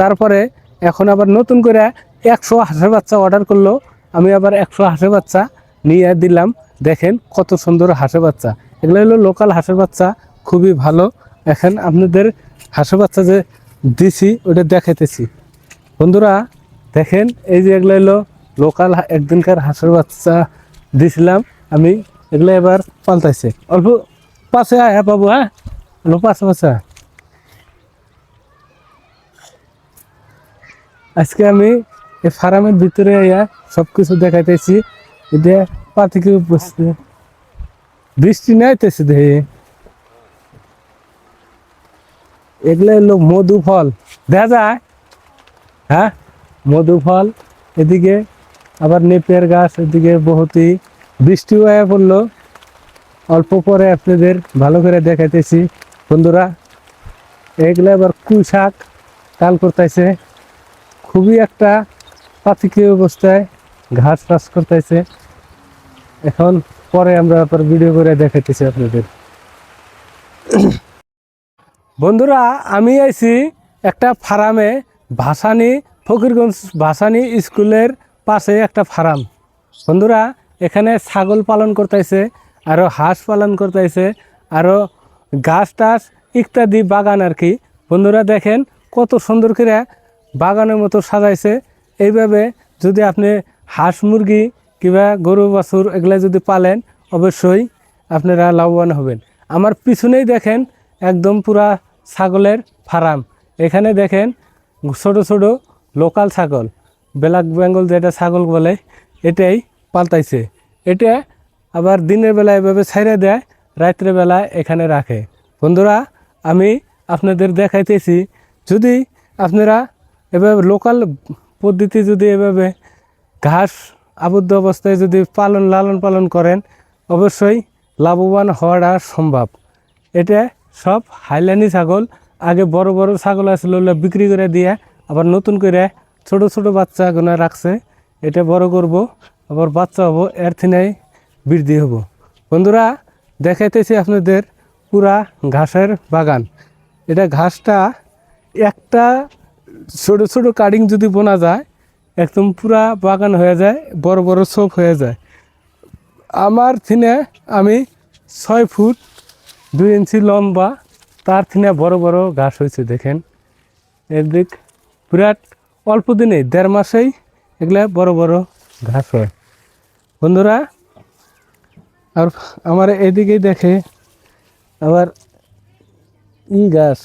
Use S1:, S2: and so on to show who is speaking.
S1: তারপরে এখন আবার নতুন করে একশো হাঁসের বাচ্চা অর্ডার করল। আমি আবার একশো হাঁসের বাচ্চা নিয়ে দিলাম। দেখেন কত সুন্দর হাঁসের বাচ্চা। এগুলো হলো লোকাল হাঁসের বাচ্চা, খুবই ভালো। এখন আপনাদের হাঁসের বাচ্চা যে দিছি, ওটা দেখাইতেছি। বন্ধুরা, দেখেন এই যে এগুলো হলো লোকাল একদিনকার হাঁসের বাচ্চা দিছিলাম। আমি এগুলো এবার পাল্টাইছে। অল্প পাশে হ্যাঁ বাবু হ্যাঁ? অল্প পাশে পাশে আজকে আমি এই ফার্মের ভিতরে আইয়া সব কিছু দেখাইতেছি। এটা পাতি কেউ বসছে বৃষ্টি নাইতেছে দেহে। এগুলো হলো মধু ফল। দেখা যায়। হ্যাঁ? মধু ফল। এদিকে আবার নেপিয়ার গাছ, এদিকে বহুতি বৃষ্টিও হয়ে পড়ল। অল্প পরে আপনাদের ভালো করে দেখাইতেছি। বন্ধুরা, এগুলো আবার কুই শাক কাল করতেছে। খুবই একটা পাতিকীয় অবস্থায় ঘাস টাস করতেছে। এখন পরে আমরা আবার ভিডিও করে দেখাইতেছি আপনাদের। বন্ধুরা, আমি আইছি একটা ফার্মে, ভাসানি, ফকিরগঞ্জ ভাসানি স্কুলের পাশে একটা ফার্ম। বন্ধুরা, এখানে ছাগল পালন করতেছে আরও হাঁস পালন করতেছে আরও গাছ টাছ ইত্যাদি বাগান আর কি। বন্ধুরা দেখেন, কত সুন্দর করে বাগানের মতো সাজাইছে। এইভাবে যদি আপনি হাঁস মুরগি কিংবা গরু, বাছুর এগুলা যদি পালেন, অবশ্যই আপনারা লাভবান হবেন। আমার পিছনেই দেখেন একদম পুরা ছাগলের ফার্ম। এখানে দেখেন ছোট ছোট লোকাল ছাগল। ব্ল্যাক বেঙ্গল যেটা ছাগল বলে, এটাই পাল্টাইছে এটা আবার দিনের বেলা এভাবে ছেড়ে দেয় রাত্রে বেলা এখানে রাখে। বন্ধুরা, আমি আপনাদের দেখাইতেছি, যদি আপনারা এভাবে লোকাল পদ্ধতি যদি এভাবে ঘাস আবদ্ধ অবস্থায় যদি পালন লালন পালন করেন, অবশ্যই লাভবান হওয়াটা সম্ভব। এটা সব হাইলানি ছাগল। আগে বড় বড় ছাগল আসলে ওগুলো বিক্রি করে দিয়ে আবার নতুন করে ছোট ছোট বাচ্চা গোনা রাখছে। এটা বড় করব, আবার বাচ্চা হব, এর বৃদ্ধি হব। বন্ধুরা, দেখাইতেছি আপনাদের পুরা ঘাসের বাগান। এটা ঘাসটা একটা ছোট ছোট কাটিং যদি বোনা যায়, একদম পুরা বাগান হয়ে যায়, বড় বড় সোপ হয়ে যায়। আমার থিনে আমি ছয় ফুট দুই ইঞ্চি লম্বা, তার থিনে বড় বড় ঘাস হয়েছে, দেখেন। এদিক বিরাট অল্প দিনে, দেড় মাসেই এগুলা বড় বড় ঘাস হয়। বন্ধুরা, আর আমার এদিকেই দেখে আবার ই গাছ।